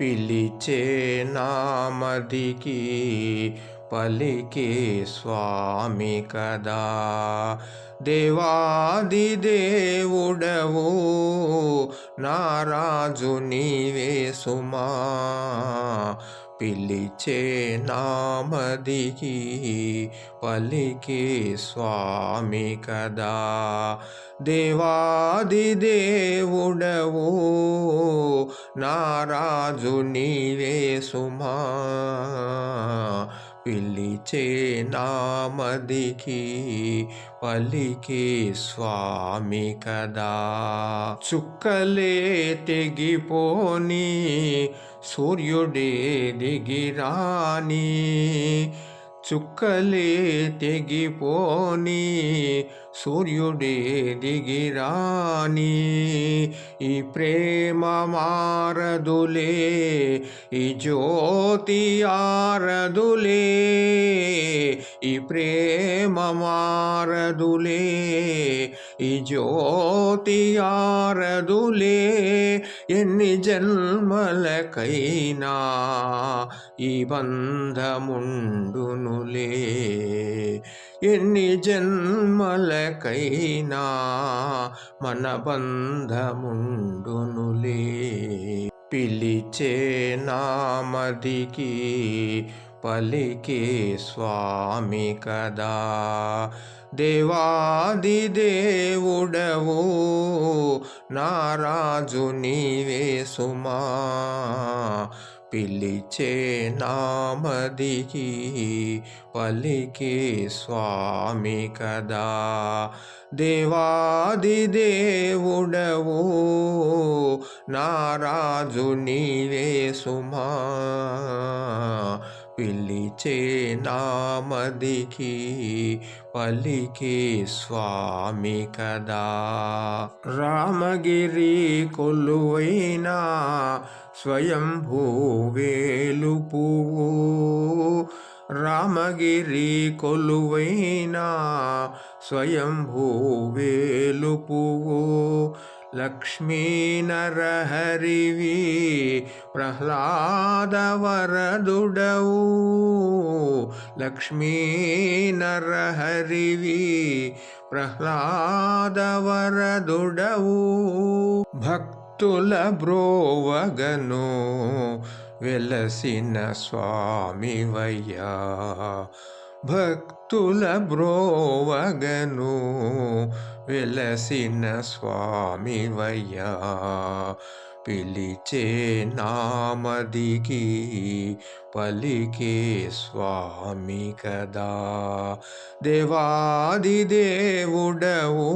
పిలిచే నామదికి పలికే స్వామి కదా. దేవాది దేవుడవు నారాజు నీవే సుమా. పిలిచే నామదికి పలికే స్వామి కదా. దేవాది దేవుడవు నారాజు నీవే సుమా. పిలిచే నామదికి పలికే స్వామి కదా. చుక్కలే తెగిపోని సూర్యుడే దిగిరాని చుక్కలే తెగిపోని సూర్యుడే దిగిరాని ఈ ప్రేమ మారదులే ఈ జ్యోతి ఆరదులే ఈ ప్రేమ మారదులే ఈ జ్యోతి ఆరదులే ఎన్ని జన్మలకైనా ఈ బంధముండునులే. ఎన్ని జన్మలకైనా మన బంధముండునులే. పిలిచే నామదికి పలికే స్వామి కదా. దేవాది దేవుడవు నారాజు నీవే సుమా. పిలిచే నామదికి పలికే స్వామి కదా. దేవాది దేవుడవు నారాజు నీవే సుమా. పిలిచే నామదికి పలికే స్వామి కదా. రామగిరి కొలువైనా స్వయంభూ వేలుపువు రామగిరి కొలువైనా స్వయంభూ लक्ष्मी प्रह्लादवरदुडौ हरिवी प्रह्लादवरदुडौ वरदुड लक्ष्मी नर स्वामि वैया భక్తుల బ్రోవగను వెలసిన స్వామి వయ్యా పిలిచే నామదికి పలికే స్వామి కదా. దేవాది దేవుడవు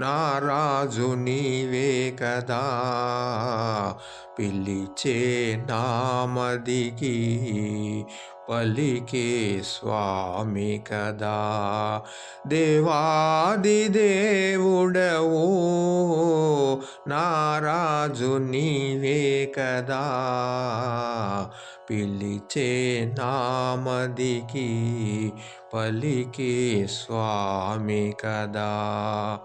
నారాజు నీవే కదా. పిలిచే నామదికి పలికే స్వామి కదా. దేవాది దేవుడవు నారాజు నీవే కదా. పిలిచే నామదికి పలికే స్వామి కదా.